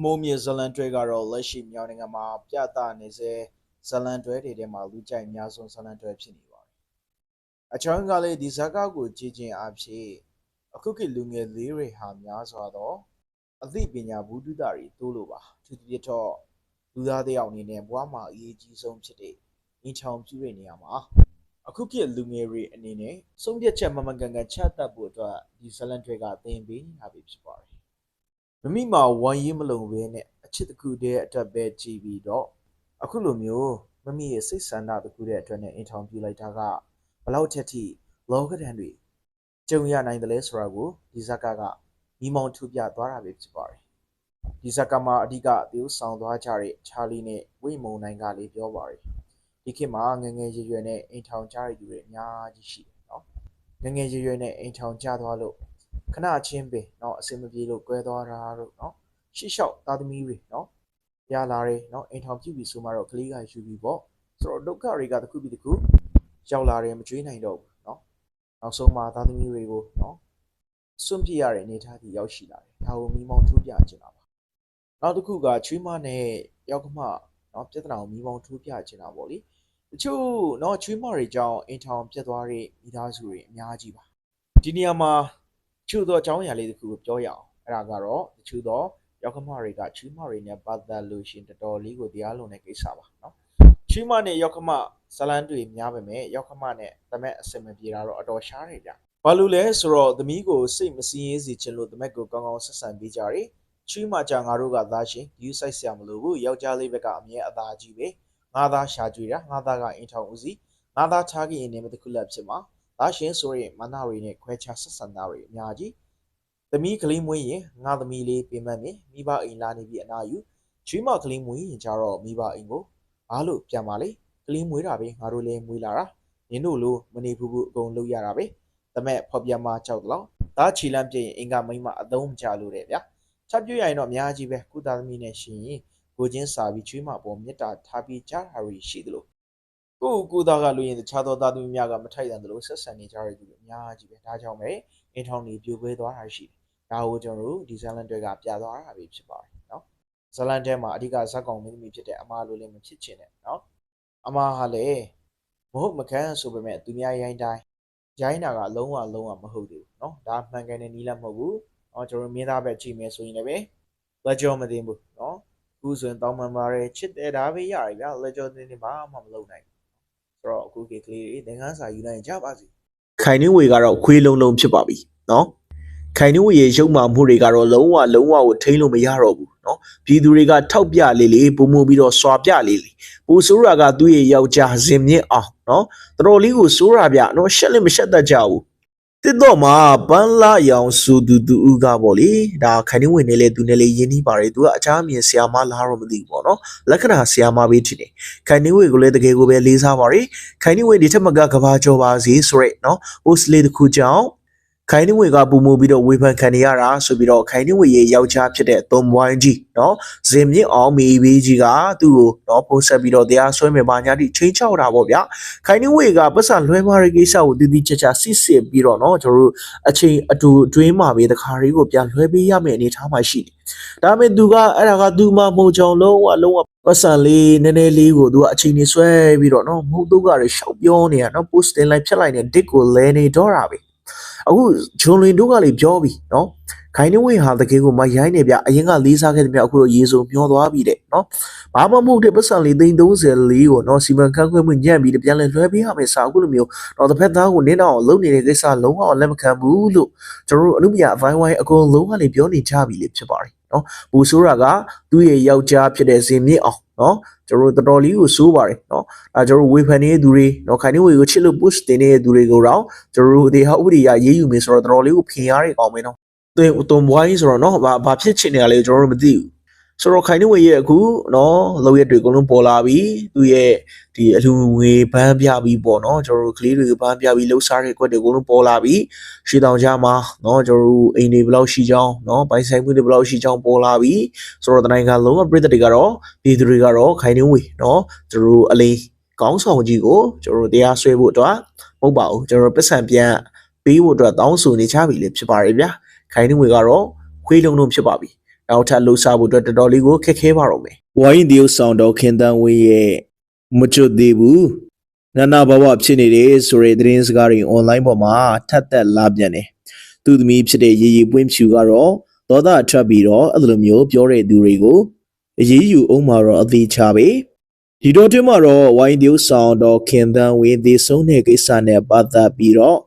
မိုးမြေဇလန်တွဲကတော့လက်ရှိမြောင်နိုင်ငံမှာပြသနေစေဇလန်တွဲတွေထဲမှာလူကြိုက်အများဆုံးဇလန်တွဲဖြစ်နေပါတယ်။အချောင်းကလည်းဒီဇာတ်ကားကိုကြည့်ခြင်းအဖြစ်အခုခေတ်လူငယ်လေးတွေဟာများစွာသောအသိပညာဘူးတုဒတွေတိုးလို့ပါ။သူတိတော့လူသားတစ်ယောက်အနေနဲ့ဘဝမှာအရေးကြီးဆုံးဖြစ်တဲ့အင်ချောင်ပြုတဲ့နေရာမှာအခုခေတ်လူငယ်တွေအနေနဲ့ဆုံးဖြတ်ချက်မမှန်ကန်ကန်ချတတ်ဖို့အတွက်ဒီဇလန်တွေကသင်ပေးနေတာပဲဖြစ်ပါတယ်။ မမိမှာဝမ်းရေးမလုံဘဲနဲ့အချစ်တစ်ခုတည်းအတွက်ပဲကြည်ပြီးတော့အခုလိုမျိုးမမိရဲ့စိတ်ဆန္ဒတစ်ခုတည်းအတွက်နဲ့အင်ထောင်ပြလိုက်တာကဘလောက်ချက်ထိလောကဒဏ်တွေကြုံရနိုင်တယ်လဲဆိုတာကိုဒီဇက်ကကမိမောင်းထူပြသွားတာပဲဖြစ်ပါတယ်ဒီဇက်ကမှာအဓိကသီးဆောင်သွားကြတဲ့ချာလီနဲ့ဝိမုံနိုင်ကလေးပြောပါတယ်ဒီခေတ်မှာငယ်ငယ်ရွယ်ရွယ်နဲ့အင်ထောင်ကြရတဲ့သူတွေအများကြီးရှိတယ်နော်ငယ်ငယ်ရွယ်ရွယ်နဲ့အင်ထောင်ကြသွားလို့ ခဏချင်းပဲเนาะအစင်မပြေလို့ကွဲသွားတာတို့เนาะရှေ့လျှောက်သားသမီးတွေเนาะရလာတယ်เนาะအိမ်ထောင်ပြုပြီဆိုမှတော့ကလေးကယူပြီပေါ့ဆိုတော့ဒုက္ခတွေကတစ်ခုပြီးတစ်ခုရောက်လာတယ်မကြွေးနိုင်တော့ဘူးเนาะနောက်ဆုံးမှာသားသမီးတွေကိုเนาะစွန့်ပြစ်ရတဲ့အနေအထားကြီးရောက်ရှိလာတယ်ဒါကိုမိမောင်းထိုးပြချင်တာပါနောက်တစ်ခုကချွေးမနဲ့ယောက်ကမเนาะပြဿနာကိုမိမောင်းထိုးပြချင်တာပေါ့လေတချို့เนาะချွေးမတွေကြောင့်အိမ်ထောင်ပြတ်သွားတဲ့မိသားစုတွေအများကြီးပါဒီနေရာမှာ ချို့သောအကြောင်းအရာလေးတစ်ခုကိုပြောရအောင်အဲ့ဒါကတော့တချို့သောရောက်ခမတွေကချီးမတွေနဲ့ပတ်သက်လို့ရှင်တော်တော်လေးကိုတရားလုံးတဲ့ကိစ္စပါနော်ချီးမနဲ့ရောက်ခမဇလန်းတွေများပါမယ်ရောက်ခမနဲ့တမက်အစင်မပြေတာတော့အတော်ရှားတယ်ဗျဘာလို့လဲဆိုတော့သမီးကိုစိတ်မစင်းရေးစီခြင်းလို့တမက်ကိုကောင်းကောင်းဆက်ဆံပေးကြတယ်ချီးမကြငါတို့ကသားရှင်ယူဆိုင်ဆရာမလို့ဘူးယောက်ျားလေးဘက်ကအမြဲအသာကြီးပဲငါသားရှာကြွေတာငါသားကအင်ထောင်ဦးစီးငါသားချားကရင်နေမတခုလက်ဖြစ်မှာ ဒါရှင်ဆိုရင်မနာရီနဲ့ခွဲခြားဆက်ဆံတာတွေအများကြီးသမီးကလေးမွေးရင်ငါသမီးလေးပြင်မဲ့မယ်မိဘအိမ်လာနေပြီးအနာယူချွေးမကလေးမွေးရင်ကြတော့မိဘအိမ်ကိုဘာလို့ပြန်ပါလေကလေးမွေးတာပဲငါတို့လည်းမွေးလာတာနင်တို့လိုမနေဘူးဘူးအကုန်လုပ်ရတာပဲတမက်ဖော်ပြမကြောက်တော့ဒါချီလန့်ပြရင်အင်္ဂမိမအသုံးမချလို့တဲ့ဗျာချက်ပြရရင်တော့အများကြီးပဲကုသသမီးနဲ့ရှင်ရင်ကိုချင်းစာပြီးချွေးမပေါ်မေတ္တာထားပြီးကြားတာတွေရှိသလို ကိုယ့်ကိုယ်သားကလူရင်တခြားသောသားသမီးများကမထိုက်တန်သလိုဆက်ဆံနေကြရတဲ့သူတွေအများကြီးပဲဒါကြောင့်ပဲအင်ထောင်တွေပြိုပွဲသွားတာရှိတယ်ဒါကိုကျွန်တော်တို့ဒီဇလန်တွေကပြသွားတာပဲဖြစ်ပါတယ်နော်ဇလန်ထဲမှာအဓိကဇက်ကောင်မင်းသမီးဖြစ်တဲ့အမားလိုလည်းမဖြစ်ချင်တဲ့နော်အမားဟာလည်းမဟုတ်မခံဆိုပေမဲ့သူများရိုင်းတိုင်းရိုင်းတာကလုံးဝလုံးဝမဟုတ်သေးဘူးနော်ဒါမှန်ကန်တဲ့နီးလည်းမဟုတ်ဘူးနော်ကျွန်တော်မင်းသားပဲကြည့်မယ်ဆိုရင်လည်းလက်ကြောမတင်ဘူးနော်ခုဆိုရင်တောင်းပန်ပါတယ်ချစ်တယ်ဒါပဲရတယ်ဗျာလက်ကြောတင်နေဘာမှမလုပ်နိုင် ဆိုတော့အခုကလေးတွေသင်ခန်းစာယူနိုင်ကြပါစေခိုင်နှင်းဝေကတော့ခွေးလုံးလုံးဖြစ်ပါပြီနော်ခိုင်နှင်းဝေရဲ့ရုပ်မာမှုတွေကတော့လုံးဝလုံးဝကိုထိန်းလို့မရတော့ဘူးနော်ပြည်သူတွေကထောက်ပြလေလေပုံမှုပြီးတော့စွာပြလေလေပူဆိုးရာကသူ့ရဲ့ယောက်ျားဇင်မြင့်အောင်နော်တော်တော်လေးကိုစိုးရာပြနော်ရှက်လည်းမရှက်တတ်ကြဘူး တစ်တော့မှာပန်းလာရောင်ဆိုသူသူဦးကပေါ့လေဒါခိုင်နေဝင်နေလေသူနဲ့လေရင်းနှီးပါတယ်သူကအချားမြင်ဆရာမလားတော့မသိဘူးပေါ့နော်လက္ခဏာဆရာမပဲထင်တယ်ခိုင်နေဝင်ကိုလည်းတကယ်ကိုပဲလေးစားပါတယ်ခိုင်နေဝင်ဒီထက်မကကဘာကျော်ပါစေဆိုရက်နော်ဟိုစလေးတစ်ခုကြောင့် ခိုင်နှင်းဝေကပူမှုပြီးတော့ဝေဖန်ခံနေရတာဆိုပြီးတော့ခိုင်နှင်းဝေရဲ့ယောက်ျားဖြစ်တဲ့သွန်ပွိုင်းကြီးနော်ဇင်မြင့်အောင်မေဘေးကြီးကသူ့ကိုနော်ဖုံးဆက်ပြီးတော့တရားစွဲမယ်ပါညာတိချိန်ချောက်တာပေါ့ဗျာခိုင်နှင်းဝေကပတ်စံလွှဲမားရေးကိစ္စကိုတည်တည်ချာချာစစ်စစ်ပြီးတော့နော်ကျွန်တော်တို့အချိန်အတူအတွင်းမှာပဲတခါလေးကိုပြန်လွှဲပေးရမယ့်အနေအထားမှာရှိတယ်ဒါပေမဲ့သူကအဲ့ဒါကသူမှမဟုတ်ကြောင်လုံးဝလုံးဝပတ်စံလေးနည်းနည်းလေးကိုသူကအချိန်နေဆွဲပြီးတော့နော်မဟုတ်တော့ကလည်းရှောက်ပြောနေတာနော် post တင်လိုက်ဖြတ်လိုက်နေ dick ကိုလဲနေတော့တာပဲ အခုဂျွန်လွင်တို့ကလေပြောပြီနော်ခိုင်နေဝင်းဟာတကယ်ကိုမရိုင်းနေဗျအရင်ကလေးစားခဲ့တဲ့မြအခုတော့ရေစုံမျောသွားပြီတဲ့နော်ဘာမှမဟုတ်တဲ့ပတ်စံလေးသိန်း34ကိုနော်စီမံခန့်ခွဲမှုညံ့ပြီးတပြန်လဲလွှဲပေးရမယ်စာအခုလိုမျိုးတော့တစ်ဖက်သားကိုနင်းအောင်လုပ်နေတဲ့ကိစ္စလုံးဝလက်မခံဘူးလို့ကျွန်တော်တို့အမှုပြအပိုင်းဝိုင်းအကုန်လုံးကလေပြောနေကြပြီလေဖြစ်ပါတယ်နော်ဘူဆိုးရာကသူ့ရဲ့ယောက်ျားဖြစ်တဲ့ဇင်မြင့်အောင် နော်ကျွန်တော်တို့တော်တော်လေးကိုစိုးပါတယ်နော်အဲကျွန်တော်တို့ဝေဖန်နေတဲ့သူတွေနော်ခိုင်နေဝေကိုချစ်လို့ push တင်နေတဲ့သူတွေကိုတော့ကျွန်တော်တို့ဒီဟာဥပဒေရရေးယူမယ်ဆိုတော့တော်တော်လေးကိုဖင်ရတဲ့ကောင်းမင်းနော်သွင်းသွန်ပွားကြီးဆိုတော့နော်ဘာဖြစ်ချင်နေရလဲကျွန်တော်တို့မသိဘူး ဆိုတော့ခိုင်နှဝေရဲ့အခုနော်လောက်ရက်တွေအကုန်လုံးပေါ်လာပြီ။သူရဲ့ဒီအလူငွေဘန်းပြပြီးပေါ့နော်ကျွန်တော်တို့ကလေးတွေကဘန်းပြပြီးလှုပ်ရှားတဲ့ကွက်တွေအကုန်လုံးပေါ်လာပြီ။ရှေးတောင်ကြားမှာနော်ကျွန်တော်တို့အိမ်တွေဘယ်လောက်ရှိကြောင်းနော်ဘိုင်ဆိုင်မှုတွေဘယ်လောက်ရှိကြောင်းပေါ်လာပြီ။ဆိုတော့တနိုင်ငံလုံးကပြည်သက်တွေကတော့ပြည်သူတွေကတော့ခိုင်နှဝေနော်ကျွန်တော်တို့အလေးကောင်းဆောင်ကြီးကိုကျွန်တော်တို့တရားစွဲဖို့အတွက်မဟုတ်ပါဘူးကျွန်တော်တို့ပတ်စံပြန်ပေးဖို့အတွက်တောင်းဆိုနေကြပြီလေဖြစ်ပါတယ်ဗျာခိုင်နှငွေကတော့ခွေးလုံးလုံးဖြစ်ပါပြီ နောက်ထပ်လှုပ်ရှားဖို့အတွက်တော်တော်လေးကိုခက်ခဲပါတော့မယ်ဝိုင်းဒီယိုဆောင်တော့ခင်တန်းဝင်းရဲ့မချွတ်သေးဘူးနာနာဘဝဖြစ်နေတယ်ဆိုတဲ့သတင်းစကားတွေ online ပေါ်မှာထပ်သက်လာပြန်တယ်သူသမီးဖြစ်တဲ့ရေရီပွင့်ဖြူကတော့ဒေါသထွက်ပြီးတော့အဲ့လိုမျိုးပြောတဲ့သူတွေကိုအရေးယူအောင်မှာတော့အသေးချပဲဒီတော့တွင်မှာတော့ဝိုင်းဒီယိုဆောင်တော့ခင်တန်းဝင်းသေဆုံးတဲ့ကိစ္စနဲ့ပတ်သက်ပြီးတော့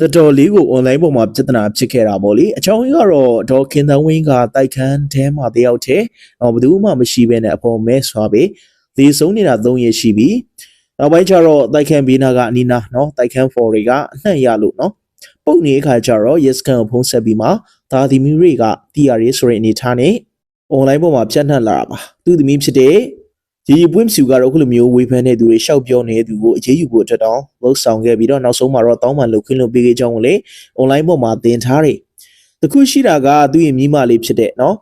တော်တော်လေးကို online ပေါ်မှာပြဿနာဖြစ်ခဲ့တာပေါ့လေအချောင်းကြီးကတော့ဒေါ်ခင်သန်းဝင်းကတိုက်ခန်းထဲမှာတယောက်တည်းတော့ဘယ်သူမှမရှိဘဲနဲ့အဖော်မဲဆွာပဲဒီဆုံးနေတာ၃ရက်ရှိပြီနောက်ပိုင်းကျတော့တိုက်ခန်းဘေးနာကအနီနာနော်တိုက်ခန်းဖော်တွေကအနှံ့ရလို့နော်ပုတ်နေတဲ့အခါကျတော့ yes ကန်ကိုဖုံးဆက်ပြီးမှဒါဒီမီတွေက TRA ဆိုတဲ့အနေထားနဲ့ online ပေါ်မှာပြန့်နှံ့လာတာပါသူသမီးဖြစ်တဲ့ ဒီပွင့်ဖြူကတော့အခုလိုမျိုးဝေဖန်တဲ့သူတွေရှောက်ပြောနေတဲ့သူကိုအရေးယူဖို့အတွက်တောင်းလှုပ်ဆောင်ခဲ့ပြီးတော့နောက်ဆုံးမှာတော့တောင်းပန်လုပ်ခွင့်လုပ်ပေးခဲ့ကြောင်းကိုလည်း online ပေါ်မှာသင်ထားတယ်။တခုရှိတာကသူ့ရဲ့မိမလေးဖြစ်တဲ့နော်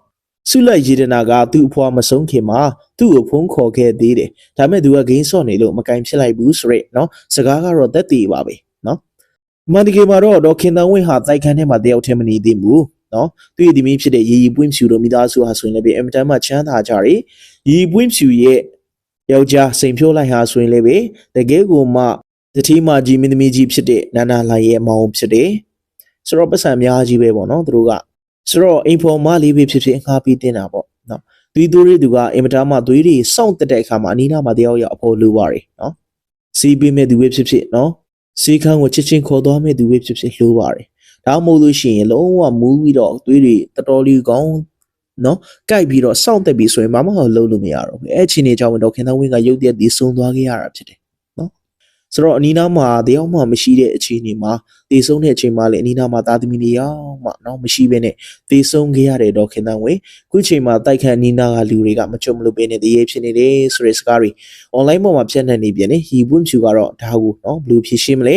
ဆုလက်ရေဒနာကသူ့အဖွာမဆုံးခင်မှာသူ့ကိုဖုန်းခေါ်ခဲ့သေးတယ်။ဒါပေမဲ့သူကဂိမ်းဆော့နေလို့မကင်ဖြစ်လိုက်ဘူးဆိုရက်နော်စကားကတော့သက်တည်ပါပဲနော်။မန်ဒီကေမှာတော့ဒေါခင်တန်ဝင်းဟာတိုက်ခန်းထဲမှာတယောက်တည်းမနေသေးဘူးနော်။သူ့ရဲ့ဒီမင်းဖြစ်တဲ့ရီရီပွင့်ဖြူတို့မိသားစုဟာဆိုရင်လည်းအင်မတန်မှချမ်းသာကြတယ်။ရီရီပွင့်ဖြူရဲ့ ယောက်ျားစိန်ဖြိုးလိုက်ဟာဆိုရင်လည်းပဲတကယ်ကိုမှတတိမကြီးမင်းသမီးကြီးဖြစ်တဲ့နာနာလိုင်ရဲ့မောင်ဖြစ်တယ်။ဆိုတော့ပတ်စံအများကြီးပဲပေါ့နော်သူတို့ကဆိုတော့အိမ်ဖော်မလေးပဲဖြစ်ဖြစ်အငှားပြီးတင်တာပေါ့နော်။သူတို့တွေသူကအင်မတန်မှသွေးတွေစောင့်တက်တဲ့အခါမှာအနီးနားမှာတယောက်ယောက်အဖို့လိုပါတယ်နော်။စီးပေးမဲ့သူပဲဖြစ်ဖြစ်နော်။စီးခန်းကိုချစ်ချင်းခေါ်သွားမဲ့သူပဲဖြစ်ဖြစ်လိုပါတယ်။ဒါမှမဟုတ်လို့ရှိရင်လုံးဝမူးပြီးတော့သွေးတွေတော်တော်လေးကောင်း နော်ကြိုက်ပြီးတော့စောင့်တက်ပြီးဆိုရင်မမဟုတ်လုံးလို့မရတော့ဘူးအဲအချိန်ကြီးကြောင့်တော့ခင်သဝင်းကရုပ်တရက်ဒီဆုံးသွားခဲ့ရတာဖြစ်တယ်နော်ဆိုတော့အနီးနားမှာတယောက်မှမရှိတဲ့အချိန်ဒီမှာတေဆုံးတဲ့အချိန်မှာလည်းအနီးနားမှာသားသမီးတွေရောမှနော်မရှိဘဲနဲ့တေဆုံးခဲ့ရတယ်တော့ခင်သဝင်းခုချိန်မှာတိုက်ခန့်အနီးနားကလူတွေကမချွတ်မလို့ပဲနဲ့တရေဖြစ်နေတယ်ဆိုတဲ့စကားတွေ online ပေါ်မှာပြန့်နှံ့နေပြန်တယ်ဟီပွင့်ဖြူကတော့ဒါကိုနော်ဘယ်လိုဖြေရှင်းမလဲ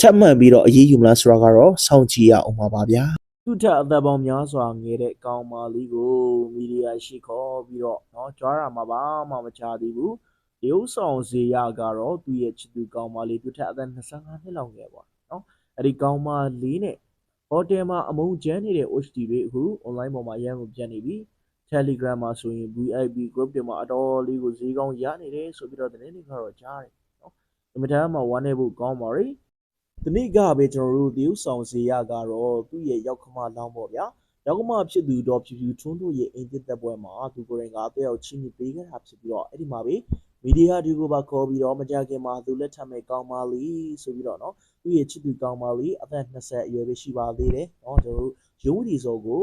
ထပ်မှန်ပြီးတော့အရေးယူမလားဆိုတာကတော့စောင့်ကြည့်ရအောင်ပါပါဗျာ သူထအသက်ပေါင်းများစွာငယ်တဲ့ကောင်မလေးကိုမီဒီယာရှိခေါ်ပြီးတော့เนาะကြွားရမှာပါမှမချသေးဘူးဒီဥဆောင်ဇေယကတော့သူ့ရဲ့ချစ်သူကောင်မလေးသူထအသက်25နှစ်လောက်ငယ်ပါเนาะအဲ့ဒီကောင်မလေးနဲ့ဟိုတယ်မှာအမုန်းကျန်းနေတဲ့ OHT တွေအခု online ပေါ်မှာအရန်ကိုပြတ်နေပြီ Telegram မှာဆိုရင် VIP group တွေမှာအတော်လေးကိုဈေးကောင်းရနေတယ်ဆိုပြီးတော့သတင်းတွေကတော့ကြားတယ်เนาะအင်မတန်မှဝမ်းနေဖို့ကောင်းပါရီ ဒီနေ့ကပဲကျွန်တော်တို့တရုတ်ဆောင်စီရကတော့သူ့ရဲ့ရောက်ခမလောင်းပေါ့ဗျာရောက်ခမဖြစ်သူတော့ဖြူဖြူထွန်းတို့ရဲ့အင်ဂျင်သက်ပွဲမှာသူကိုယ်တိုင်ကတယောက်ချင်းပြီးပေးခဲ့တာဖြစ်ပြီးတော့အဲ့ဒီမှာပဲမီဒီယာဒီကိုပါခေါ်ပြီးတော့မကြခင်မှာသူလက်ထပ်မဲ့ကောင်းပါလီဆိုပြီးတော့နော်သူ့ရဲ့ချစ်သူကောင်းပါလီအသက်20အရွယ်ပဲရှိပါသေးတယ်နော်ကျွန်တော်တို့ရုပ်ဝတီစောကို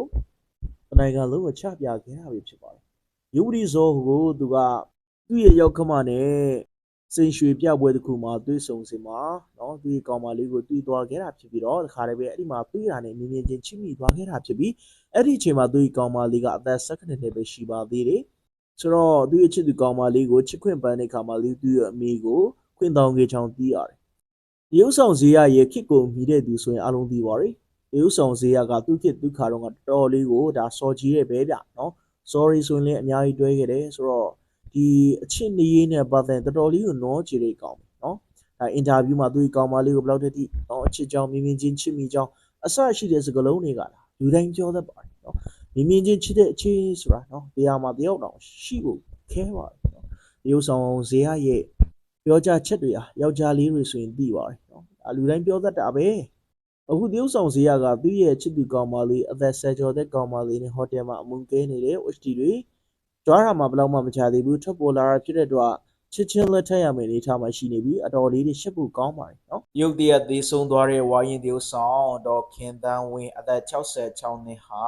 တနိုင်ငံလုံးကိုချပြခဲ့တာပဲဖြစ်ပါတယ်ရုပ်ဝတီစောကိုသူကသူ့ရဲ့ရောက်ခမနဲ့ စိန်ရွှေပြပွဲတစ်ခုမှာတွေးဆုံစင်မှာနော်ဒီကောင်မလေးကိုတွေးသွားခဲ့တာဖြစ်ပြီးတော့တခါတည်းပဲအဲ့ဒီမှာတွေးတာနဲ့မြင်မြင်ချင်းချိမိသွားခဲ့တာဖြစ်ပြီးအဲ့ဒီအချိန်မှာသူ့ကောင်မလေးကအသက်၁၇နှစ်ပဲရှိပါသေးတယ်ဆိုတော့သူ့ရဲ့ချစ်သူကောင်မလေးကိုချစ်ခွင့်ပန်းတဲ့ခါမှာလေးသူ့ရဲ့အမိကိုခွင့်တောင်းခဲ့ချောင်းတီးရတယ်ရုပ်ဆောင်ဇေယရဲ့ခစ်ကိုမြည်တဲ့သူဆိုရင်အလုံးသိပါရယ်ရုပ်ဆောင်ဇေယကသူ့ခစ်သူ့ခါတော့ကတော်တော်လေးကိုဒါစော်ကြီးရဲ့ပဲဗျနော် sorry ဆိုရင်လည်းအများကြီးတွဲခဲ့တယ်ဆိုတော့ ဒီအချစ်နေရေးနဲ့ပတ်သက်တော်တော်လေးကိုနောကြည့်တဲ့ကောင်နော်။အဲအင်တာဗျူးမှာသူ့ကောင်မလေးကိုဘယ်လောက်တည်းနော်အချစ်ကြောင်မြင်မြင်ချင်းချစ်မိကြောင်အဆရှိတဲ့စကားလုံးတွေကလားလူတိုင်းပြောတတ်ပါတယ်နော်။မြင်မြင်ချင်းချစ်တဲ့အချစ်ဆိုတာနော်တရားမှာတယောက်တောင်ရှိဖို့ခဲပါတယ်နော်။ရုပ်ဆောင်ဇေယရဲ့ပြောကြချက်တွေဟာယောက်ျားလေးတွေဆိုရင်သိပါတယ်နော်။အလူတိုင်းပြောတတ်တာပဲ။အခုတရုပ်ဆောင်ဇေယကသူ့ရဲ့ချစ်သူကောင်မလေးအသက်ဆယ်ကျော်တဲ့ကောင်မလေးနဲ့ဟိုတယ်မှာအမှုကဲနေတဲ့ OHT တွေ ကြွားရမှာဘယ်တော့မှမချသေးဘူးထပ်ပေါ်လာတာဖြစ်တဲ့အတွက်ချစ်ချင်းလက်ထက်ရမယ်အနေထားမှာရှိနေပြီးအတော်လေးတွေရှစ်ဖို့ကောင်းပါတယ်နော်ရုပ်တရက်သေးဆုံးသွားတဲ့ဝါရင်တရုပ်ဆောင်ဒေါ်ခင်တန်းဝင်းအသက်66နှစ်ဟာ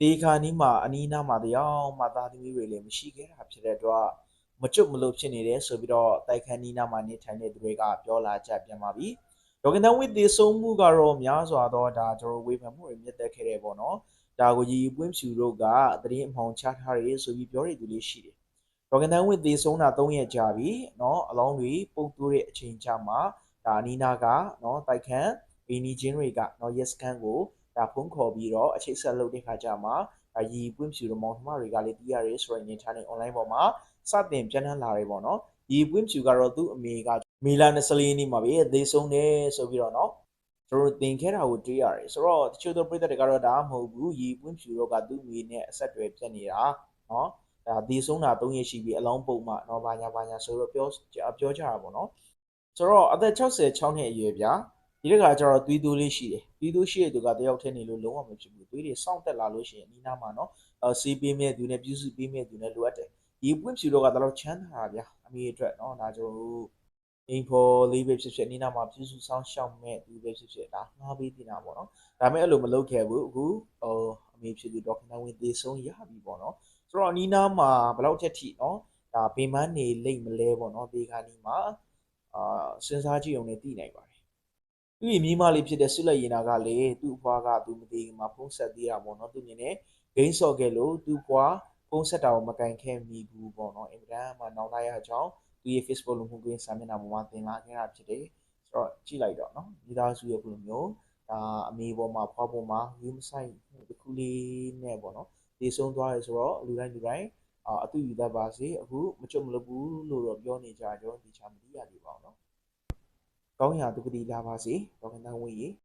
ဒီခါနီးမှာအနီးနားမှာတရားမှသားသမီးတွေလည်းမရှိခဲ့တာဖြစ်တဲ့အတွက်မကျွတ်မလို့ဖြစ်နေတယ်ဆိုပြီးတော့တိုက်ခန်းနီးနားမှာနေထိုင်တဲ့သူတွေကပြောလာကြပြန်ပါပြီဒေါ်ခင်တန်းဝင်းသေဆုံးမှုကတော့များစွာသောဒါကျွန်တော်ဝေဖန်မှုတွေမြင့်တက်ခဲ့တယ်ပေါ့နော် ဒါကိုရီပွင့်ဖြူတို့ကသတင်းအမှောင်ချထားတယ်ဆိုပြီးပြောရသူလေးရှိတယ်။ဒေါ်ကန်တန်းဝင်းသေဆုံးတာ၃ရက်ကြာပြီ။နော်အလောင်းတွေပုံတိုးတဲ့အချိန်ကြာမှာဒါအနီနာကနော်တိုက်ခန်းဘီနီဂျင်းတွေကနော်ယက်စကန်ကိုဒါဖုံးခေါ်ပြီးတော့အချိန်ဆက်လုပ်တဲ့ခါကြာမှာဒါရီပွင့်ဖြူတို့မောင်ထမတွေကလည်းတီးရတယ်ဆိုရင်ထားနေ online ပေါ်မှာစတင်ပြန်လှန်လာတယ်ပေါ့နော်။ရီပွင့်ဖြူကတော့သူ့အမေကမေလာနစလီနီမှာပဲသေဆုံးတယ်ဆိုပြီးတော့နော် တော်တို့သင်ခဲ့တာကိုတွေ့ရတယ်ဆိုတော့တချို့သောပြည်သက်တွေကတော့ဒါမှမဟုတ်ဘူးရီပွင့်ဖြူတော့ကသူ့မိနဲ့အဆက်အသွယ်ပြတ်နေတာနော်ဒါဒီဆုံးတာ3ရက်ရှိပြီအလောင်းပုံမှနော်ဘာညာဘာညာဆိုတော့ပြောပြောကြတာပေါ့နော်ဆိုတော့အသက်66နှစ်အရွယ်ဗျာဒီတခါကျတော့သွေးတိုးလေးရှိတယ်သွေးတိုးရှိတဲ့သူကတယောက်တည်းနေလို့လုံးဝမဖြစ်ဘူးသွေးတွေစောင့်တက်လာလို့ရှိရင်အနီးနားမှာနော်အဲစီးပေးမဲ့သူနဲ့ပြုစုပေးမဲ့သူနဲ့လိုအပ်တယ်ဒီပွင့်ဖြူတော့ကတော့ချမ်းသာတာဗျာအမေအတွက်နော်ဒါကျွန်တော်တို့ အိမ်ဖော်လေးပဲဖြစ်ဖြစ်အနီးနားမှာပြုစုဆောင်ရှောက်မဲ့သူပဲဖြစ်ဖြစ်ဒါငှားပေးတင်တာပေါ့နော်ဒါပေမဲ့အဲ့လိုမလုပ်ခဲ့ဘူးအခုဟိုအမေဖြစ်သူဒေါက်တာဝင်သေဆုံးရပြီပေါ့နော်ဆိုတော့အနီးနားမှာဘယ်လောက်ထက်ထိနော်ဒါဘေးမန်းနေလိမ့်မလဲပေါ့နော်ဒီခါနီးမှာအာစဉ်းစားကြည့်အောင်လည်းသိနိုင်ပါတယ်သူ့ရဲ့မိမလေးဖြစ်တဲ့ဆွလက်ရင်နာကလေသူ့အဖွားကသူမသေးခင်မှာဖုံးဆက်သေးတာပေါ့နော်သူမြင်နေဂိမ်းဆော့ခဲ့လို့သူ့ဖွားဖုံးဆက်တာကိုမကင်ခဲ့မိဘူးပေါ့နော်အင်မတန်မှနောင်တရအကြောင်း သူရဲ့ Facebook လူမှုကွန်ရက်စာမျက်နှာပေါ်မှာသင်လာခဲ့တာဖြစ်တယ်ဆိုတော့ကြည့်လိုက်တော့နော်မိသားစုရဲ့ဘယ်လိုမျိုးဒါအမေပေါ်မှာဖွားပေါ်မှာယူမဆိုင်တစ်ခုလေးနဲ့ပေါ့နော်ဒီဆုံးသွားရဲဆိုတော့လူတိုင်းလူတိုင်းအာအတူယူတတ်ပါစေအခုမကြုံမလို့ဘူးလို့တော့ပြောနေကြကြတော့ဒီချာမသိရသေးပါဘူးနော်ကောင်းရာဒုက္ခတိလာပါစေဒေါက်တာဝင်းကြီး